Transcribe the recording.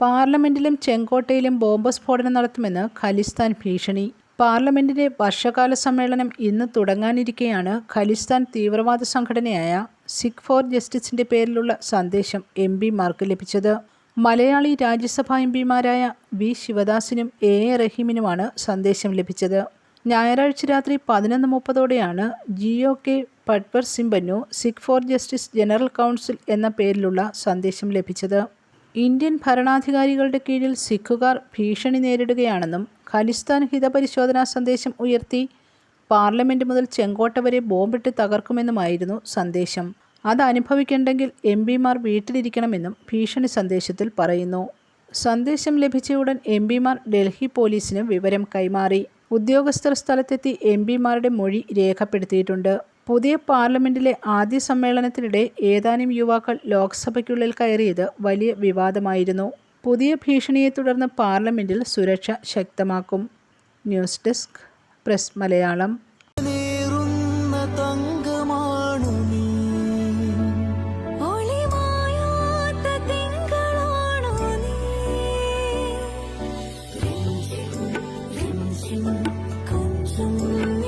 പാർലമെന്റിലും ചെങ്കോട്ടയിലും bomb സ്ഫോടനം നടത്തുമെന്ന് ഖലിസ്ഥാൻ ഭീഷണി. പാർലമെന്റിന്റെ വർഷകാല സമ്മേളനം ഇന്ന് തുടങ്ങാനിരിക്കെയാണ് ഖലിസ്ഥാൻ തീവ്രവാദ സംഘടനയായ സിഖ് ഫോർ ജസ്റ്റിസിന്റെ പേരിലുള്ള സന്ദേശം എം പിമാർക്ക് ലഭിച്ചത്. മലയാളി രാജ്യസഭാ എം പിമാരായ വി ശിവദാസിനും എ എ റഹീമിനുമാണ് സന്ദേശം ലഭിച്ചത്. ഞായറാഴ്ച രാത്രി പതിനൊന്ന് മുപ്പതോടെയാണ് ജിഒ കെ പട്വർ സിംബന്നു Sikh for justice general council എന്ന പേരിലുള്ള സന്ദേശം ലഭിച്ചത്. ഇന്ത്യൻ ഭരണാധികാരികളുടെ കീഴിൽ സിഖുകാർ ഭീഷണി നേരിടുകയാണെന്നും ഖലിസ്ഥാൻ ഹിതപരിശോധനാ സന്ദേശം ഉയർത്തി പാർലമെന്റ് മുതൽ ചെങ്കോട്ട വരെ ബോംബിട്ട് തകർക്കുമെന്നുമായിരുന്നു സന്ദേശം. അത് അനുഭവിക്കേണ്ടെങ്കിൽ എം പിമാർ വീട്ടിലിരിക്കണമെന്നും ഭീഷണി സന്ദേശത്തിൽ പറയുന്നു. സന്ദേശം ലഭിച്ചയുടൻ എം പിമാർ ഡൽഹി പോലീസിന് വിവരം കൈമാറി. ഉദ്യോഗസ്ഥർ സ്ഥലത്തെത്തി എം പിമാരുടെ മൊഴി രേഖപ്പെടുത്തിയിട്ടുണ്ട്. പുതിയ പാർലമെന്റിലെ ആദ്യ സമ്മേളനത്തിനിടെ ഏതാനും യുവാക്കൾ ലോക്സഭയ്ക്കുള്ളിൽ കയറിയത് വലിയ വിവാദമായിരുന്നു. പുതിയ ഭീഷണിയെ തുടർന്ന് പാർലമെന്റിൽ സുരക്ഷ ശക്തമാക്കും. News desk press Malayalam. Thank തങ്കമാണു